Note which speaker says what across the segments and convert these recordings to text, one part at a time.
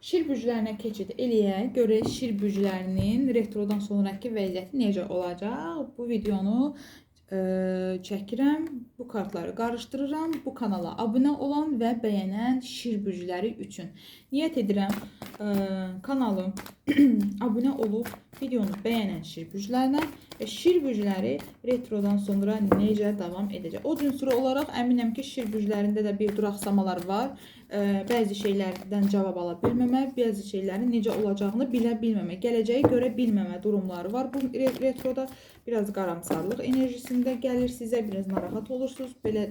Speaker 1: Şir bürclərinə keçid eləyək. Görək şir bürclərinin retrodan sonrakı vəziyyəti necə olacaq. Bu videonu e, çəkirəm. Bu kartları qarışdırıram. Bu kanala abunə olan və bəyənən şir bürcləri üçün. Niyyət edirəm e, kanalı abunə olub videonu bəyənən şir bürclərinə və şir bürcləri retrodan sonra necə davam edəcək. O cünsürü olaraq əminəm ki, şir bürclərində də bir duraksamalar var. Ə, bəzi şeylərdən cavab ala bilməmə, bəzi şeylərin necə olacağını bilə bilməmə, gələcəyi görə bilməmə durumları var. Bu re- retroda biraz qaramsarlıq enerjisində gəlir sizə, biraz narahat olursunuz. Belə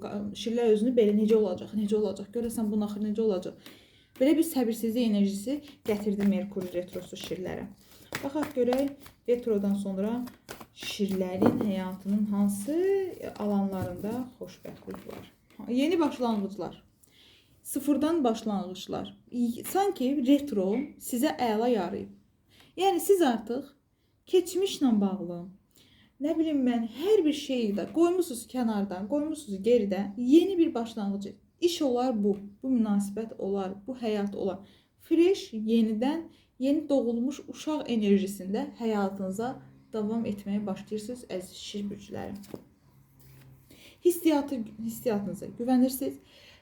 Speaker 1: qa- şirlər özünü belə necə olacaq, necə olacaq, görəsən bunun axırı necə olacaq. Belə bir səbirsizlik enerjisi gətirdi Merkur retrosu şirlərə. Baxaq görək retrodan sonra şirlərin həyatının hansı alanlarında xoşbəxtlik var. Yeni başlanğıclar. Sıfırdan başlanğıclar. Sanki retro sizə əla yarayıb. Yəni siz artıq keçmişlə bağlı nə bilim mən hər bir şeyi də qoymusunuz kənardan, qoymusunuz geridə. Yeni bir başlanğıc. İş olar bu. Bu münasibət olar, bu həyat olar. Fresh, yenidən, yeni doğulmuş uşaq enerjisində həyatınıza davam etməyə başlayırsınız əziz şir bürcləri. Hissiyatı, hissiyatınıza güvənirsiniz.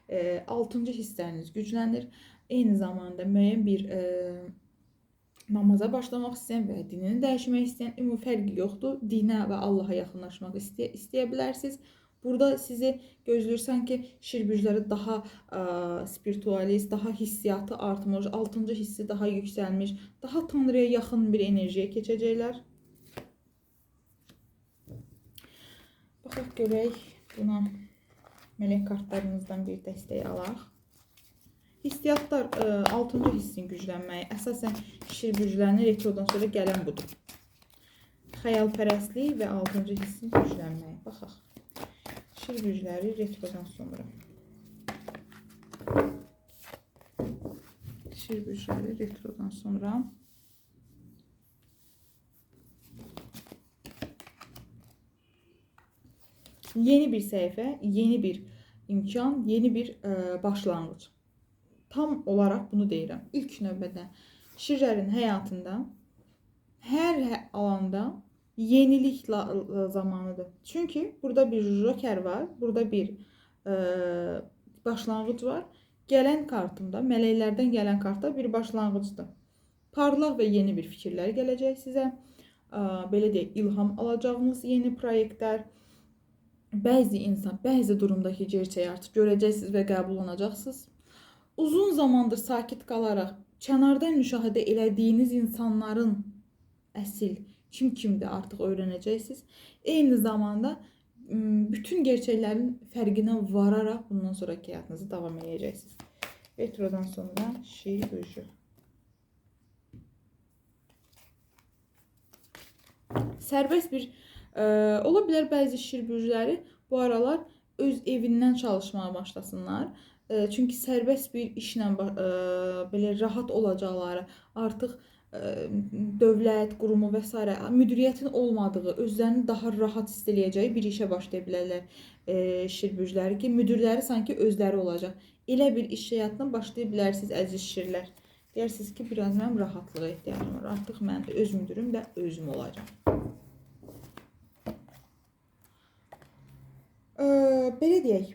Speaker 1: E, altıncı hissləriniz güclənir. Eyni zamanda müəyyən bir e, namaza başlamaq istəyən və dinini dəyişmək istəyən ümumi fərqi yoxdur. Dinə və Allaha yaxınlaşmaq istəyə, istəyə bilərsiniz. Burada sizi gözləyir sanki şirbücləri daha ə, spiritualist, daha hissiyatı artmış, 6-cı hissi daha yüksəlmiş, daha Tanrıya yaxın bir enerjiyə keçəcəklər. Baxaq görək buna mələk kartlarımızdan bir dəstək alaq. Hissiyatlar 6-cı hissin güclənməyi əsasən şir güclərinin retrodan sonra gələn budur. Xəyalpərəstlik və 6-cı hissin güclənməyi. Baxaq. Şir gücləri retrodan sonra. Şir gücləri retrodan sonra. Yeni bir səhifə, yeni bir imkan, yeni bir ə, başlanğıc. Tam olaraq bunu deyirəm. İlk növbədə şirlərin həyatında hər hə- alanda yenilik la- zamanıdır. Çünki burada bir joker var, burada bir ə, başlanğıc var. Gələn kartımda, mələklərdən gələn kartda bir başlanğıcdır. Parlaq və yeni bir fikirlər gələcək sizə. Ə, belə deyək, ilham alacağınız yeni proyektlər, bəzi insan, bəzi durumdakı gerçəyi artıq görəcəksiniz və qəbul olunacaqsınız. Uzun zamandır sakit qalaraq kənardan müşahidə elədiyiniz insanların əsl kim kimdir artıq öyrənəcəksiniz. Eyni zamanda m, bütün gerçəklərin fərqinə vararaq bundan sonraki həyatınızı davam edəcəksiniz. Retrodan sonra şiir bölüşü. Sərbəst bir ə, ola bilər bəzi şir bürcləri bu aralar öz evindən çalışmağa başlasınlar. Ə, çünki sərbəst bir işlə ə, belə rahat olacaqları, artıq ə, dövlət qurumu və s. müdiriyyətin olmadığı, özlərini daha rahat hiss eləyəcəyi bir işə başlaya bilərlər ə, şir bürcləri ki, müdirləri sanki özləri olacaq. Elə bir iş həyatına başlaya bilərsiniz əziz şirlər. Deyirsiniz ki, biraz mənim rahatlığa ehtiyacım var. Artıq mən öz müdirim və özüm olacağam. Ə, belə deyək.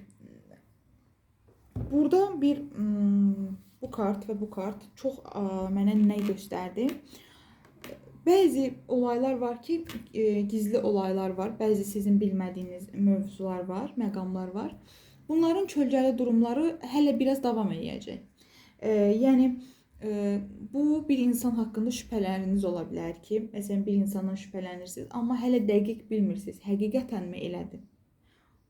Speaker 1: Burada bir mm, bu kart və bu kart çox ə, mənə nə göstərdi? Bəzi olaylar var ki, e, gizli olaylar var. Bəzi sizin bilmədiyiniz mövzular var, məqamlar var. Bunların kölgəli durumları hələ biraz davam edəcək. E, yəni e, bu bir insan haqqında şübhələriniz ola bilər ki, məsələn bir insandan şübhələnirsiniz, amma hələ dəqiq bilmirsiniz, həqiqətənmi elədi.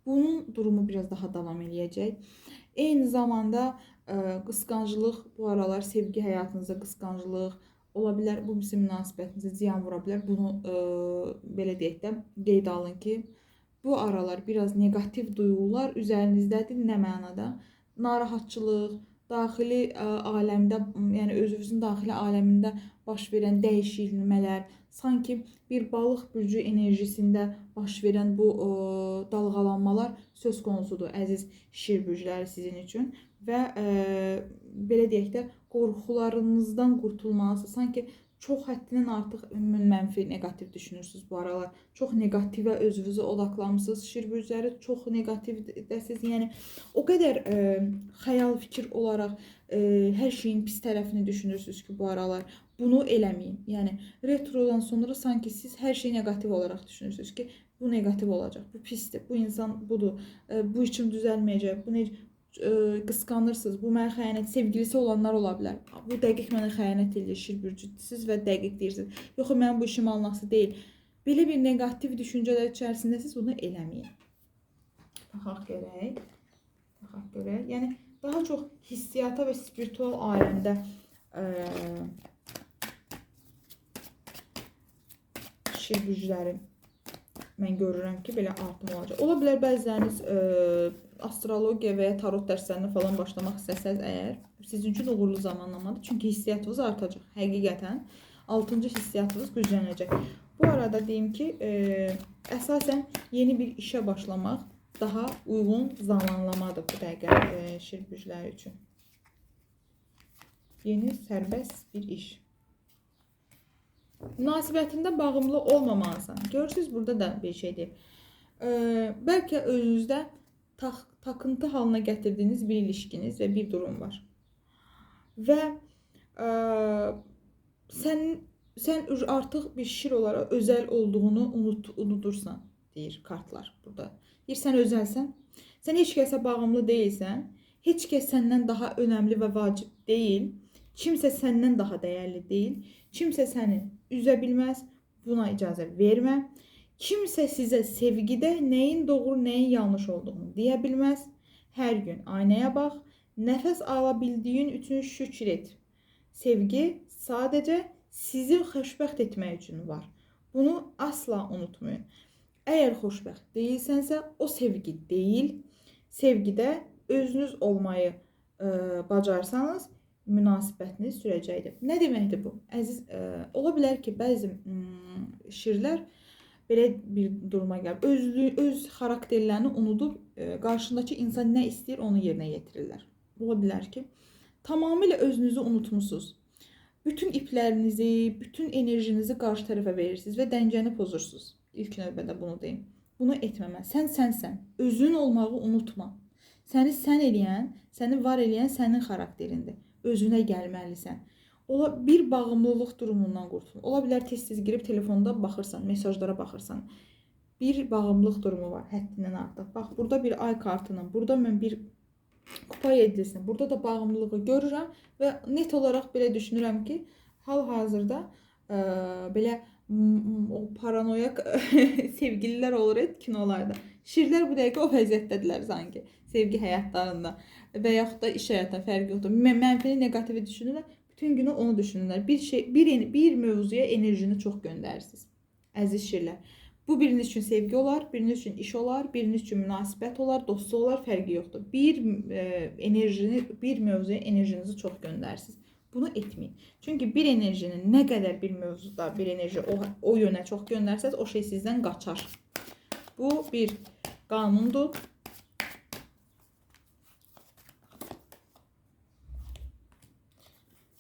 Speaker 1: Bunun durumu biraz daha davam eləyəcək. Eyni zamanda ə, qısqanclıq bu aralar sevgi həyatınızda qısqanclıq ola bilər. Bu sizin münasibətinizə ziyan vura bilər. Bunu ə, belə deyək də qeyd alın ki, bu aralar biraz neqativ duyğular üzərinizdədir. Nə mənada? Narahatçılıq, daxili ə, aləmdə, yəni özünüzün daxili aləmində baş verən dəyişikliklər, sanki bir balıq bürcü enerjisində baş verən bu ə, dalğalanmalar söz konusudur əziz şir bürcləri sizin üçün və ə, belə deyək də qorxularınızdan qurtulmalısınız. Sanki çox həddindən artıq mənfi, neqativ düşünürsüz bu aralar. Çox neqativə özünüzü odaqlamısınız. Şirbüzləri çox neqativdəsiz. Yəni o qədər ə, xəyal fikir olaraq ə, hər şeyin pis tərəfini düşünürsüz ki, bu aralar bunu eləməyin. Yəni retrodan sonra sanki siz hər şeyi neqativ olaraq düşünürsüz ki, bu neqativ olacaq. Bu pisdir. Bu insan budur. ə, Bu işim düzəlməyəcək. Bu necə ə, qısqanırsınız. Bu mənə xəyanət, sevgilisi olanlar ola bilər. Bu dəqiq mənə xəyanət edir, şirbürcüsüz və dəqiq deyirsiniz. Yox, mənim bu işim alnası deyil. Belə bir neqativ düşüncələr içərisində siz bunu eləməyin. Baxaq görək. Baxaq görək. Yəni daha çox hissiyata və spiritual aləmdə ə, şir gücləri mən görürəm ki, belə artım olacaq. Ola bilər bəziləriniz ə, astrologiya və ya tarot dərslərinə falan başlamaq istəsəz əgər, sizin üçün uğurlu zamanlamadır. Çünki hissiyatınız artacaq. Həqiqətən 6-cı hissiyatınız güclənəcək. Bu arada deyim ki, ə, əsasən yeni bir işə başlamaq daha uyğun zamanlamadır bu dəqiqə ə, şir gücləri üçün. Yeni sərbəst bir iş. Münasibətində bağımlı olmamalısan. Görürsüz burada da bir şey deyib. Ee, bəlkə özünüzdə tax, takıntı halına gətirdiyiniz bir ilişkiniz və bir durum var. Və ə, sən sən ür- artıq bir şir olaraq özəl olduğunu unut unutursan deyir kartlar burada. Deyir sən özəlsən. Sən heç kəsə bağımlı deyilsən. Heç kəs səndən daha önəmli və vacib deyil. Kimsə səndən daha dəyərli deyil. Kimsə səni üzə bilməz. Buna icazə vermə. Kimsə sizə sevgidə nəyin doğru, nəyin yanlış olduğunu deyə bilməz. Hər gün aynaya bax. Nəfəs ala bildiyin üçün şükür et. Sevgi sadəcə sizi xoşbəxt etmək üçün var. Bunu asla unutmayın. Əgər xoşbəxt deyilsənsə, o sevgi deyil. Sevgidə özünüz olmayı ə, bacarsanız, münasibətiniz sürəcəkdir. Nə deməkdir bu? Əziz, ə, ola bilər ki, bəzi mm, şirlər belə bir duruma gəlib. Özlü, öz xarakterlərini unudub ə, qarşındakı insan nə istəyir, onu yerinə yetirirlər. Ola bilər ki, tamamilə özünüzü unutmusunuz. Bütün iplərinizi, bütün enerjinizi qarşı tərəfə verirsiniz və dəngəni pozursunuz. İlk növbədə bunu deyim. Bunu etməmə. Sən sənsən. Özün olmağı unutma. Səni sən eləyən, səni var eləyən sənin xarakterindir. Özünə gəlməlisən. Ola bir bağımlılıq durumundan qurtul. Ola bilər tez-tez girib telefonda baxırsan, mesajlara baxırsan. Bir bağımlılıq durumu var, həddindən artıq. Bax, burada bir ay kartının, burada mən bir kupa yedlisini, burada da bağımlılığı görürəm və net olaraq belə düşünürəm ki, hal-hazırda ə, belə m- m- o paranoyak sevgililər olur et kinolarda. Şirlər bu dəqiqə o vəziyyətdədirlər sanki sevgi həyatlarında və yaxud da iş həyatında fərqi yoxdur. Mə- Mənfini, neqativi düşünürlər. Bütün günü onu düşünürlər. Bir şey, bir bir mövzuya enerjini çox göndərirsiniz. Əziz şirlər. Bu biriniz üçün sevgi olar, biriniz üçün iş olar, biriniz üçün münasibət olar, dostluq olar, fərqi yoxdur. Bir e, enerjini, bir mövzuya enerjinizi çox göndərirsiniz. Bunu etməyin. Çünki bir enerjini nə qədər bir mövzuda bir enerji o, o yönə çox göndərsəz, o şey sizdən qaçar. Bu bir qanundur.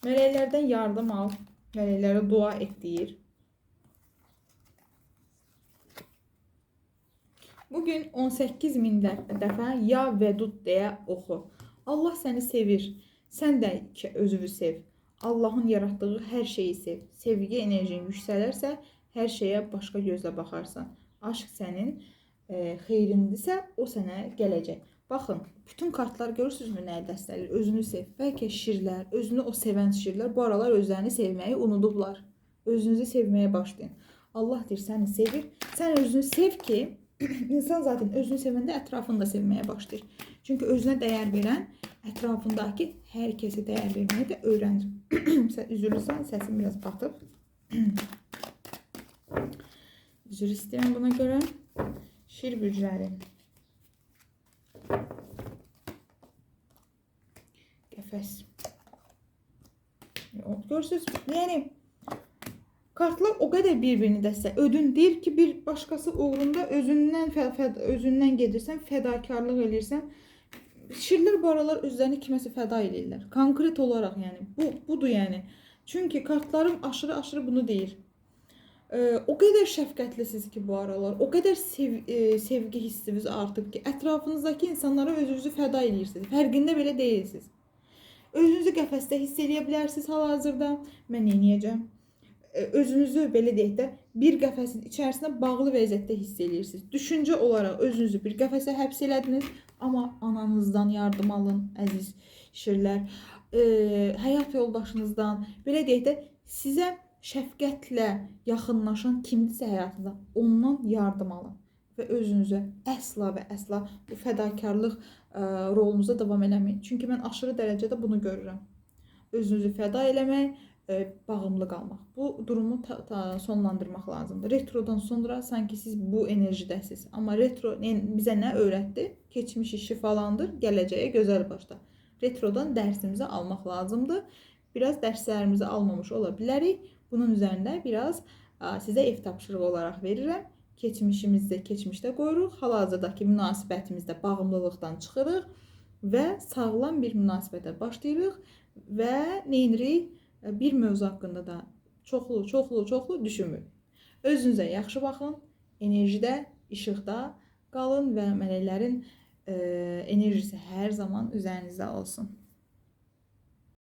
Speaker 1: Mələklərdən yardım al, mələklərə dua et. Bugün 18 min də- dəfə ya vedud deyə oxu. Allah səni sevir. Sən də özünü sev. Allahın yaratdığı hər şeyi sev. Sevgi enerjin yüksələrsə, hər şeyə başqa gözlə baxarsan. Aşk sənin e, xeyrindirsə, o sənə gələcək. Baxın, bütün kartlar görürsünüzmü nəyə dəstəkləyir? Özünü sev. Bəlkə şirlər, özünü o sevən şirlər bu aralar özlərini sevməyi unudublar. Özünüzü sevməyə başlayın. Allah deyir səni sevir. Sən özünü sev ki, insan zaten özünü sevəndə ətrafını da sevməyə başlayır. Çünki özünə dəyər verən ətrafındakı hər kəsə dəyər verməyi də öyrənir. Sən üzülürsən, səsin biraz batıb. Üzr istəyirəm buna görə. Şir bücrəri. Qəfəs. Görürsüz, yəni kartlar o qədər bir-birini dəstək. Ödün deyir ki, bir başqası uğrunda özündən fə, fə, özündən gedirsən, fədakarlıq elirsən. şirlər bu aralar özlərini kiməsə fəda eləyirlər. Konkret olaraq yəni bu budur yəni. Çünki kartlarım aşırı-aşırı bunu deyir. O qədər şəfqətlisiniz ki bu aralar, o qədər sev, e, sevgi hissiniz artıb ki, ətrafınızdakı insanlara özünüzü fəda edirsiniz. Fərqində belə deyilsiniz. Özünüzü qəfəsdə hiss edə bilərsiniz hal-hazırda. Mən nə edəcəm? Ee, Özünüzü belə deyək də bir qəfəsin içərisində bağlı vəziyyətdə hiss edirsiniz. Düşüncə olaraq özünüzü bir qəfəsə həbs elədiniz, amma ananızdan yardım alın, əziz şirlər. Ee, həyat yoldaşınızdan, belə deyək də sizə şəfqətlə yaxınlaşan kimdirsə həyatında ondan yardım alın və özünüzə əsla və əsla bu fədakarlıq ə, rolunuza davam eləməyin. Çünki mən aşırı dərəcədə bunu görürəm. Özünüzü fəda eləmək, ə, bağımlı qalmaq. Bu durumu ta, ta, sonlandırmaq lazımdır. Retrodan sonra sanki siz bu enerjidəsiniz. Amma retro yəni bizə nə öyrətdi? Keçmişi şifalandır, gələcəyə gözəl başla. Retrodan dərsimizi almaq lazımdır. Biraz dərslərimizi almamış ola bilərik. Bunun üzərində biraz ə, sizə ev tapşırığı olaraq verirəm. Keçmişimizdə keçmişdə qoyuruq. Hal-hazırdakı münasibətimizdə bağımlılıqdan çıxırıq və sağlam bir münasibətə başlayırıq və nə edirik? Bir mövzu haqqında da çoxlu, çoxlu, çoxlu düşünmürük. Özünüzə yaxşı baxın. Enerjidə, işıqda qalın və mələklərin ə, enerjisi hər zaman üzərinizdə olsun.